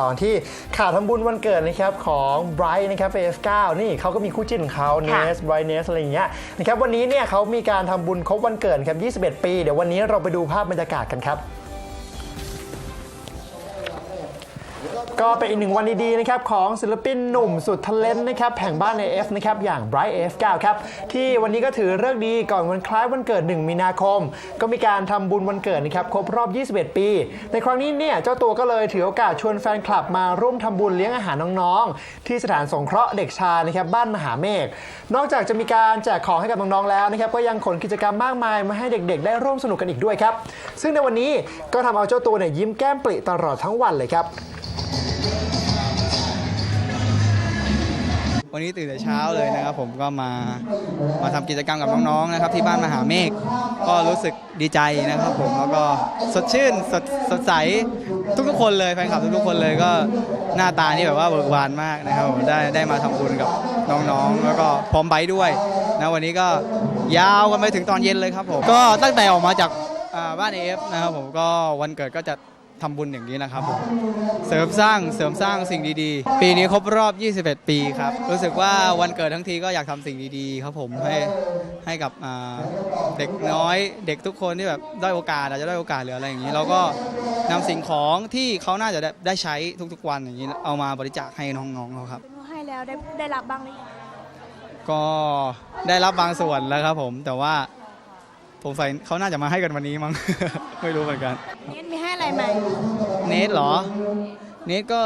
ตอนที่ข่าวทำบุญวันเกิดนะครับของไบรท์นะครับเอฟเก้านี่เขาก็มีคู่จิ้นของเขาเนค่ะสไบรท์เนสอะไรอย่างเงี้ยนะครับวันนี้เนี่ยเขามีการทำบุญครบวันเกิดครับ 21 ปี เดี๋ยววันนี้เราไปดูภาพบรรยากาศกันครับ ก็เป็นอีกหนึ่งวันดีๆนะครับของศิลปินหนุ่มสุดทะเลนต์นะครับแห่งบ้าน AF นะครับอย่าง Bright F9 ครับที่วันนี้ก็ถือเลิกษ์ดีก่อนวันคล้ายวันเกิด 1 มีนาคม ก็มีการทำบุญวันเกิดนะครับครบรอบ 21 ปี ในครั้งนี้เนี่ยเจ้าตัวก็เลยถือโอกาสชวนแฟนคลับมาร่วมทำบุญเลี้ยงอาหารน้องๆ ที่สถานสงเคราะห์เด็กชายนะครับบ้านมหาเมฆนอกจากจะมีการแจกของให้กับน้องๆแล้วนะครับก็ยังขนกิจกรรมมากมายมาให้เด็กๆ ได้ร่วมสนุกกันอีกด้วยครับซึ่งในวันนี้ก็ทำเอาเจ้าตัวเนี่ยยิ้มแก้มปริตลอดทั้งวันเลยครับ วันนี้ตื่นแต่เช้าเลยนะครับ ผมก็มามาทำกิจกรรมกับน้องๆนะครับ ที่บ้านมหาเมฆก็รู้สึกดีใจนะครับ ผมแล้วก็สดชื่นสดสดใสทุกๆคนเลยแฟนคลับทุกๆคนเลยก็หน้าตานี่แบบว่าเบิกบานมากนะครับผมได้ได้มาทำบุญกับน้องๆ แล้วก็พร้อมไบร์ด้วยนะวันนี้ก็ยาวกันไปถึงตอนเย็นเลยครับผมก็ตั้งแต่ออกมาจากอ่าบ้านเอฟนะครับผมก็วันเกิดก็จะ ทำบุญอย่างนี้นะครับผมเสริมสร้างเสริมสร้างสิ่งดีๆ ปีนี้ครบรอบ 21 ปีครับรู้สึกว่าวันเกิดทั้งทีก็อยากทำสิ่งดีๆครับผมให้ให้กับอ่าเด็กน้อยเด็กทุกคนที่แบบด้อยโอกาสอาจจะด้อยโอกาสหรืออะไรอย่างนี้เราก็นำสิ่งของที่เขาน่าจะได้ได้ใช้ทุกๆวันอย่างนี้เอามาบริจาคให้น้องๆเขาครับ ให้แล้วได้ได้รับบ้างหรือยังก็ได้รับบางส่วนแล้วครับผมแต่ว่า ผมใส่เขาน่าจะมาให้กันวันนี้มั้ง ไม่รู้เหมือนกัน เนทมีให้อะไรไหมเนทเหรอ เนทก็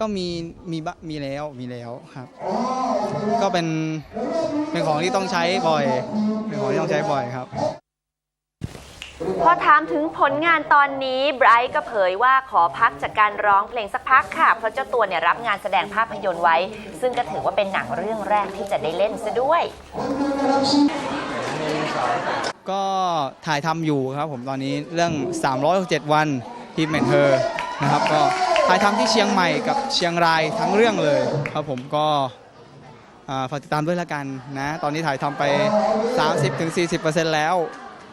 ก็มีมีบะมีแล้วมีแล้วครับ ก็เป็นเป็นของที่ต้องใช้บ่อย เป็นของที่ต้องใช้บ่อยครับ พอถามถึงผลงานตอนนี้ไบรท์ก็เผยว่าขอพักจากการร้องเพลงสักพักค่ะ เพราะเจ้าตัวเนี่ยรับงานแสดงภาพยนตร์ไว้ ซึ่งก็ถือว่าเป็นหนังเรื่องแรกที่จะได้เล่นซะด้วยก็ ถ่ายทำอยู่ครับผมตอนนี้เรื่อง 367 วันทีมเมนเธอนะครับก็ถ่ายทำที่เชียงใหม่กับเชียงรายทั้งเรื่องเลยครับผมก็ฝากติดตามด้วยละกันนะตอนนี้ถ่ายทำไป 30-40%แล้ว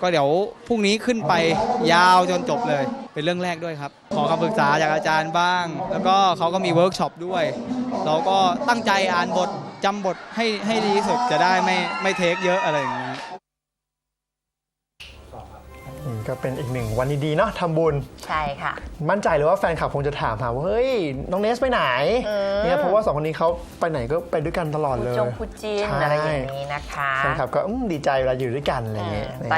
ก็เดี๋ยวพรุ่งนี้ขึ้นไปยาวจนจบเลย เป็นเรื่องแรกด้วยครับ ขอคำปรึกษาจากอาจารย์บ้าง แล้วก็เขาก็มีเวิร์กช็อปด้วย เราก็ตั้งใจอ่านบทจำบทให้ให้ดีที่สุดจะได้ไม่ไม่เทคเยอะอะไรอย่างเงี้ ก็เป็นอีกหนึ่งวันดีๆเนาะทำบุญ ใช่ค่ะ มั่นใจเลยว่าแฟนคลับคงจะถามหาว่าเฮ้ยน้องเนสไปไหนเออเนี่ยเพราะว่าสองคนนี้เขาไปไหนก็ไปด้วยกันตลอดคู่เลย จงคู่จินใช่ อะไรอย่างนี้นะคะ แฟนคลับก็อืมดีใจเวลาอยู่ด้วยกันอะไรอย่างเงี้ยเออนะครับ